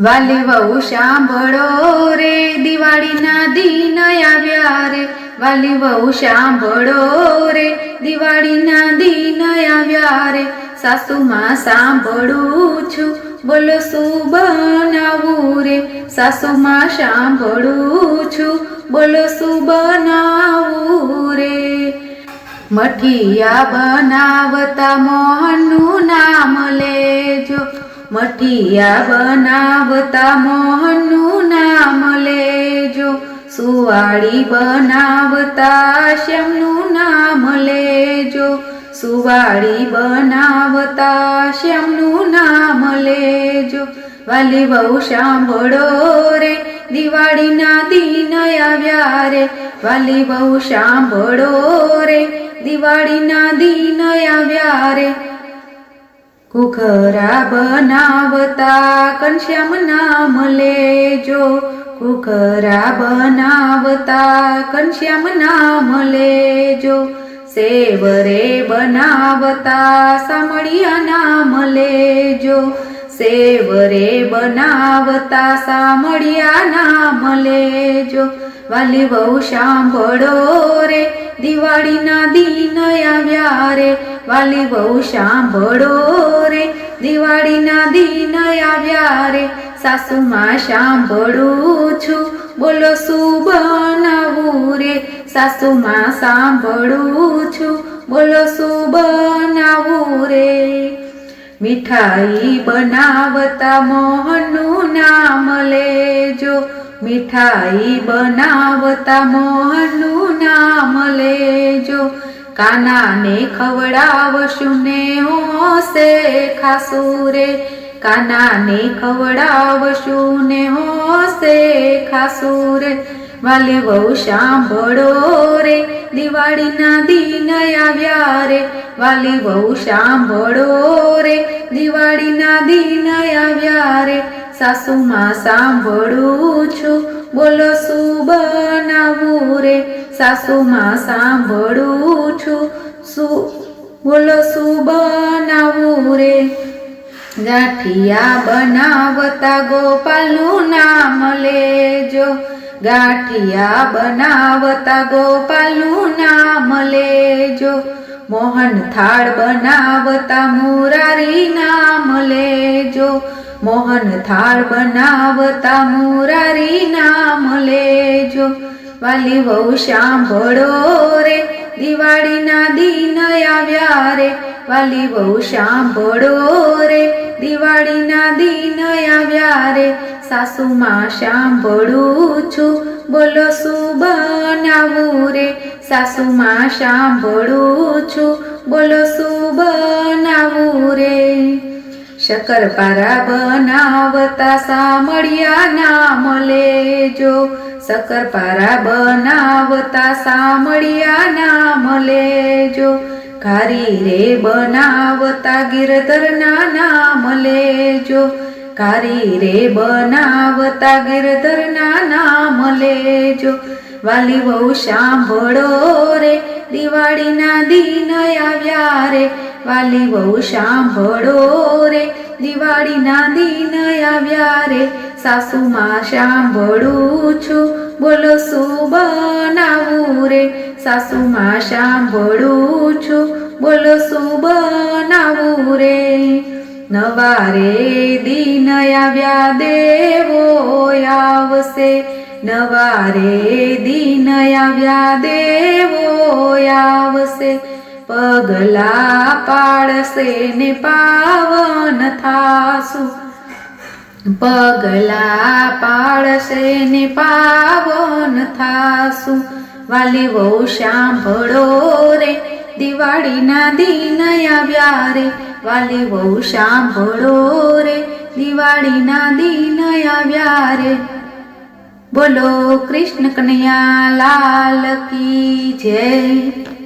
વાલી વહુ સાંભળો રે, દિવાળીના દિન આવ્યા રે. વાલી વહુ સાંભળો રે, દિવાળીના દિન આવ્યા રે. સાસુમાં સાંભળું છું, બોલો શું બનાવું રે. સાસુમાં સાંભળું છું, બોલો શું બનાવું રે. મઠિયા બનાવતા લેજો મઠિયા બનાવતા મોહનનું નામ લેજો. સુવાળી બનાવતા શ્યામનું નામ લેજો. સુવાળી બનાવતા શ્યામનું નામ લેજો. વાલી બહુ સાંભળો રે, દિવાળીના દિન આવ્યા રે. વાલી બહુ સાંભળો રે, દિવાળીના દિન આવ્યા રે. કુખરા બનાવતા, ઘનશ્યામ નામ લેજો. કુખરા બનાવતા, ઘનશ્યામ નામ લેજો. સેવરે બનાવતા, સામળિયા નામ લેજો. સેવરે બનાવતા સામળિયા નામ લેજો. વાલી વહુ સાંભળો રે, દિવાળીના દિન આવ્યા રે. વાલી વહુ સાંભળો રે, દિવાળીના દિન આવ્યા રે. સાસુમાં સાંભળું છું, બોલો શું બનાવું રે? સાસુમાં સાંભળું છું, બોલો શું બનાવું રે? મીઠાઈ બનાવતા મોહનનું નામ લેજો. મીઠાઈ બનાવતા મોહનનું નામ લેજો. કાનાને ખવડાવશું ને હોશે ખાસું રે કાનાને ખવડાવશું ને હોશે ખાસું રે વાલે વહુ સાંભળો રે, દિવાળીના દિન આવ્યા રે. વાલી વહુ સાંભળો રે, દિવાળીના દિન આવ્યા રે. સાસુમાં સાંભળું છું, બોલો શું બનાવું રે. સાસુમાં સાંભળું છું શું બોલો શું બનાવું રે. ગાંઠિયા બનાવતા ગોપાલનું નામ લેજો. ગાંઠિયા બનાવતા ગોપાલનું નામ લેજો. મોહન થાળ બનાવતા મુરારી નામ લેજો. મોહન થાળ બનાવતા મુરારી નામ લેજો. વાલી વહુ સાંભળો રે, દિવાળીના દિન આવ્યા રે. વાલી વહુ સાંભળો રે, દિવાળીના દિન આવ્યા રે. સાસુમાં સાંભળું છું, બોલો શું બનાવું રે? સાસુમાં સાંભળું છું. બોલો શું બનાવું રે. શક્કરપારા બનાવતા સામળિયા નામ લેજો. શક્કરપારા બનાવતા સામળિયા નામ લેજો. ઘારી રે બનાવતા ગિરધરના નામ લેજો. ઘારી રે બનાવતા ગિરધરના નામ લેજો. વાલી વહુ સાંભળો રે, દિવાળીના દિન આવ્યા રે. વાલી વહુ સાંભળો રે, દિવાળીના દિન આવ્યા રે. સાસુમાં સાંભળું છું, બોલો શું બનાવું રે? સાસુમાં સાંભળું છું નવારે દિન આવ્યા દેવો આવશે. નવારે દિન આવ્યા દેવો આવશે. પગલા પાડશે ને પાવન થાશું. પગલા પાડશે ને પાવન થાશું. વાલી વહુ સાંભળો રે, દિવાળીના દિન આવ્યા રે. વાલી વહુ સાંભળો રે દિવાળીના દિન આવ્યા રે. બોલો કૃષ્ણ કનૈયા લાલ કી જય.